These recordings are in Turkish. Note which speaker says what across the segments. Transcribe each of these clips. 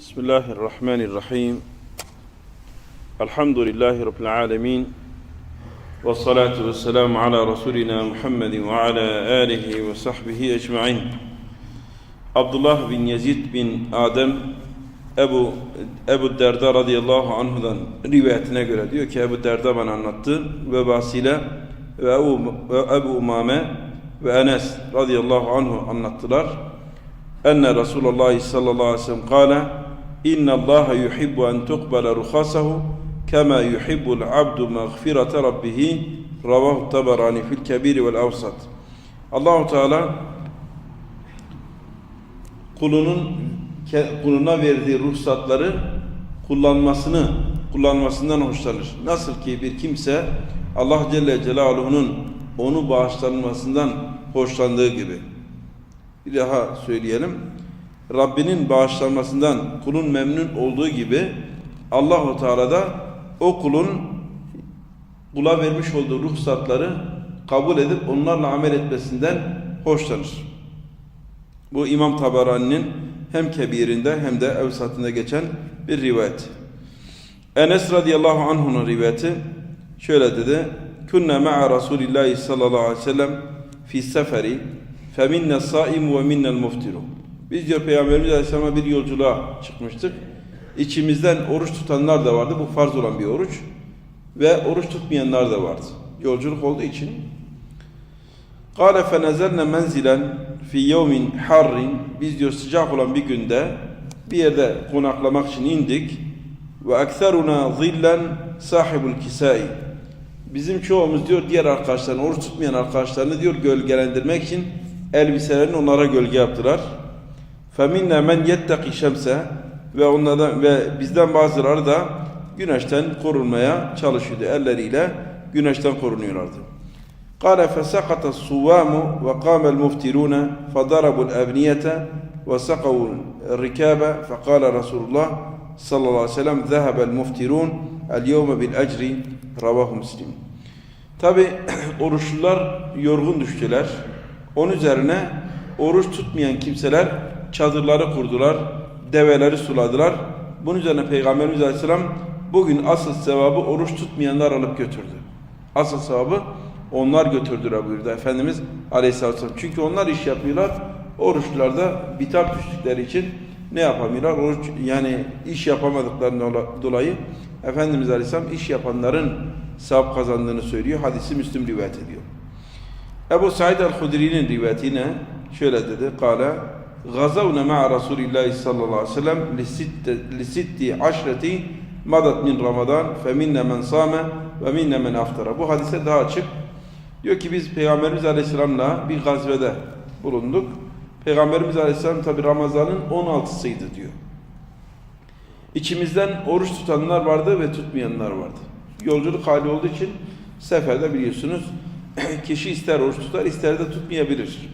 Speaker 1: بسم الله الرحمن الرحيم الحمد لله رب العالمين والصلاة والسلام على رسولنا محمد وعلى آله وصحبه أجمعين Abdullah bin Yazid bin Adem Ebu Ebu Derda radıyallahu anhu'dan rivayetine göre diyor ki Ebu Derda bana anlattı ve Basile ve Ebu, ve Ebu Umame ve Enes radıyallahu anhu anlattılar. Enne Resulullah sallallahu aleyhi ve sellem kâle İnna Allah yuhibbu en tuqbala ruhasahu kema yuhibbul abdu mağfirete rabbihi ravahu tabarani fil kebiri vel avsat. Allahu Teala kulunun kuluna verdiği ruhsatları kullanmasını kullanmasından hoşlanır. Nasıl ki bir kimse Allah Celle Celaluhu'nun onu bağışlanmasından hoşlandığı gibi. Bir daha söyleyelim. Rabbinin bağışlanmasından kulun memnun olduğu gibi Allahu Teala da o kulun kula vermiş olduğu ruhsatları kabul edip onlarla amel etmesinden hoşlanır. Bu İmam Tabarani'nin hem kebirinde hem de evsatında geçen bir rivayet. Enes radıyallahu anh'un rivayeti şöyle dedi. Kunna ma'a Resulillahi sallallahu aleyhi ve sellem fi seferi feminne saim ve minnel muftiru. Biz diyor Peygamberimiz Aleyhisselam'a bir yolculuğa çıkmıştık. İçimizden oruç tutanlar da vardı. Bu farz olan bir oruç. Ve oruç tutmayanlar da vardı. Yolculuk olduğu için Kâle fenezelne menzilen fi yevmin harrin Biz diyor sıcak olan bir günde bir yerde konaklamak için indik. Ve ekseruna zillen sahibul kisai Bizim çoğumuz diyor diğer arkadaşlarını, oruç tutmayan arkadaşlarını diyor gölgelendirmek için elbiselerini onlara gölge yaptılar. فَمِنَّا مَنْ يَتَّقِ شَمْسَ Ve onlardan ve bizden bazıları da güneşten korunmaya çalışıyordu. Elleriyle güneşten korunuyorlardı. قال فسقط الصوام وقام المفترون فضربوا الأبنية وسقوا الركاب فقال رسول الله صلى الله عليه وسلم ذهب المفترون اليوم بالأجر رواه مسلم Tabi oruçlular yorgun düştüler. Onun üzerine oruç tutmayan kimseler çadırları kurdular, develeri suladılar. Bunun üzerine Peygamberimiz Aleyhisselam bugün asıl sevabı oruç tutmayanlar alıp götürdü. Asıl sevabı onlar götürdüler buyurdu Efendimiz Aleyhisselam. Çünkü onlar iş yapıyorlar. Oruçlular da bitap düştükleri için ne yapamıyorlar? Oruç yani iş yapamadıklarından dolayı Efendimiz Aleyhisselam iş yapanların sevap kazandığını söylüyor. Hadisi Müslüm rivayet ediyor. Ebu Said el-Hudri'nin rivayetine şöyle dedi. Kale Gazavne ma'a Resulillahi sallallahu aleyhi ve sellem li sitti aşreti madat min Ramazan fe minne men same ve minne men aftara. Bu hadise daha açık. Diyor ki biz Peygamberimiz Aleyhisselam'la bir gazvede bulunduk. Peygamberimiz Aleyhisselam tabi Ramazan'ın 16'sıydı diyor. İçimizden oruç tutanlar vardı ve tutmayanlar vardı. Yolculuk hali olduğu için seferde biliyorsunuz kişi ister oruç tutar ister de tutmayabilir.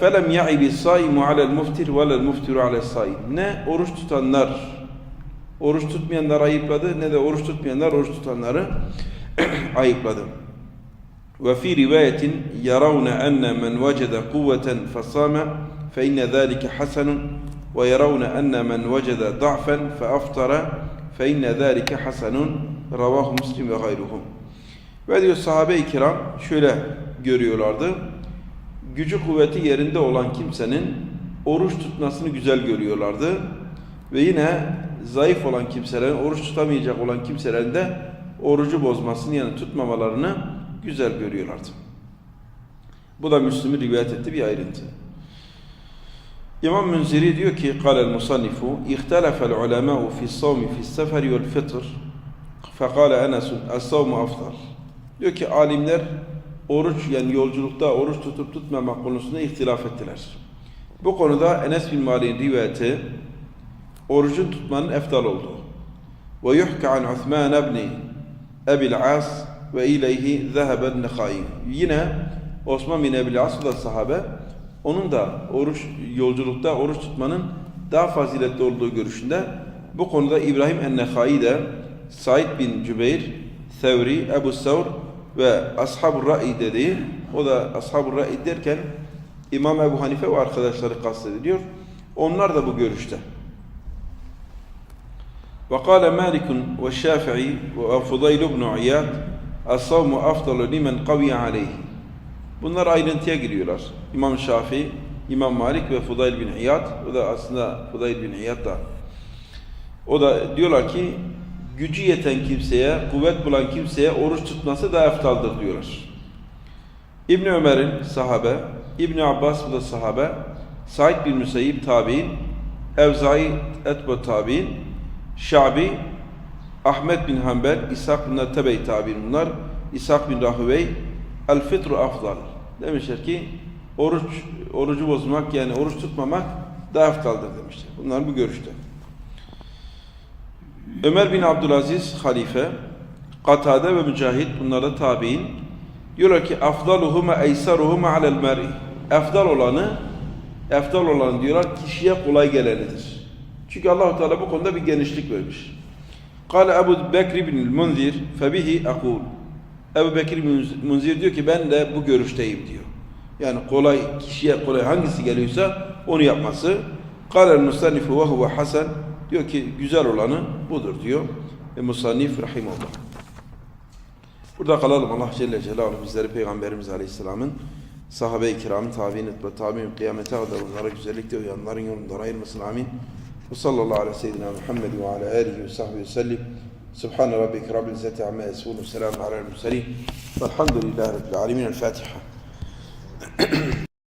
Speaker 1: فَلَمْ يَعِبِ الصَّائِمُ عَلَى الْمُفْتِرِ وَلَا الْمُفْتِرُ عَلَى الصَّائِمِ Ne oruç tutanlar oruç tutmayanlar ayıpladı ne de oruç tutmayanlar oruç tutanları ayıpladı. وفي رواية يرون أن من وجد قوة فصام فإن ذلك حسن ويرون أن من وجد ضعفا فأفطر فإن ذلك حسن رواه مسلم وغيرهم Ve diyor sahabe-i kiram şöyle görüyorlardı. Gücü kuvveti yerinde olan kimsenin oruç tutmasını güzel görüyorlardı. Ve yine zayıf olan kimselerin, oruç tutamayacak olan kimselerin de orucu bozmasını yani tutmamalarını güzel görüyorlardı. Bu da Müslüm'ün rivayet ettiği bir ayrıntı. İmam Münziri diyor ki قال المصنف اختلف العلماء في الصوم في السفر والفطر فقال أنس الصوم أفضل Diyor ki alimler oruç yani yolculukta oruç tutup tutmamak konusunda ihtilaf ettiler. Bu konuda Enes bin Malik'in rivayeti orucun tutmanın eftal olduğu. Ve yuhka an Uthman ibn Ebil As ve ileyhi zeheben nekhai. Yine Osman bin Ebil As da sahabe onun da oruç yolculukta oruç tutmanın daha faziletli olduğu görüşünde. Bu konuda İbrahim en-Nekhai de Said bin Cübeyr, Sevri, Ebu Sevr ve Ashab-ı Ra'i dediği, o da Ashab-ı Ra'i derken İmam Ebu Hanife ve arkadaşları kastediliyor. Onlar da bu görüşte. وقال مالك والشافعي وفضيل بن عياد الصوم أفضل لمن قوي عليه Bunlar ayrıntıya giriyorlar. İmam Şafii, İmam Malik ve Fudayl bin İyad. O da aslında Fudayl bin İyad da. O da diyorlar ki gücü yeten kimseye, kuvvet bulan kimseye oruç tutması daha eftaldır diyorlar. İbn Ömer'in sahabe, İbn Abbas bu da sahabe, Said bin Müseyyib tabi'in, Evzai etbe tabi'in, Şabi, Ahmet bin Hanbel, İshak bin Tebey tabi'in bunlar, İshak bin Rahüvey, El fitru afdal. Demişler ki oruç orucu bozmak yani oruç tutmamak daha eftaldır demişler. Bunlar bu görüşte. Ömer bin Abdülaziz halife, Katade ve Mücahit bunlar tabi'in. Diyorlar ki afdaluhuma eysaruhuma alel mer'i. Efdal olanı efdal olanı diyorlar kişiye kolay gelenidir. Çünkü Allah Teala bu konuda bir genişlik vermiş. Kale Ebu Bekr bin Munzir febihi akul. Ebu Bekir Munzir diyor ki ben de bu görüşteyim diyor. Yani kolay kişiye kolay hangisi geliyorsa onu yapması. Kale musannifu ve huve hasen diyor ki güzel olanı budur diyor. Ve musannif rahimullah. Burada kalalım. Allah Celle Celaluhu bizleri Peygamberimiz Aleyhisselam'ın sahabe-i kiramın tabi'in ve tabi'in kıyamete kadar onlara güzellikle uyanların yolundan ayırmasın. Amin. Ve sallallahu aleyhi ve seyyidina Muhammed ve ala alihi ve sahbihi ve sellim. Subhane rabbike rabbil izzati amma yasifun. Selamun alel murselin. Velhamdülillahi rabbil alemin. El Fatiha.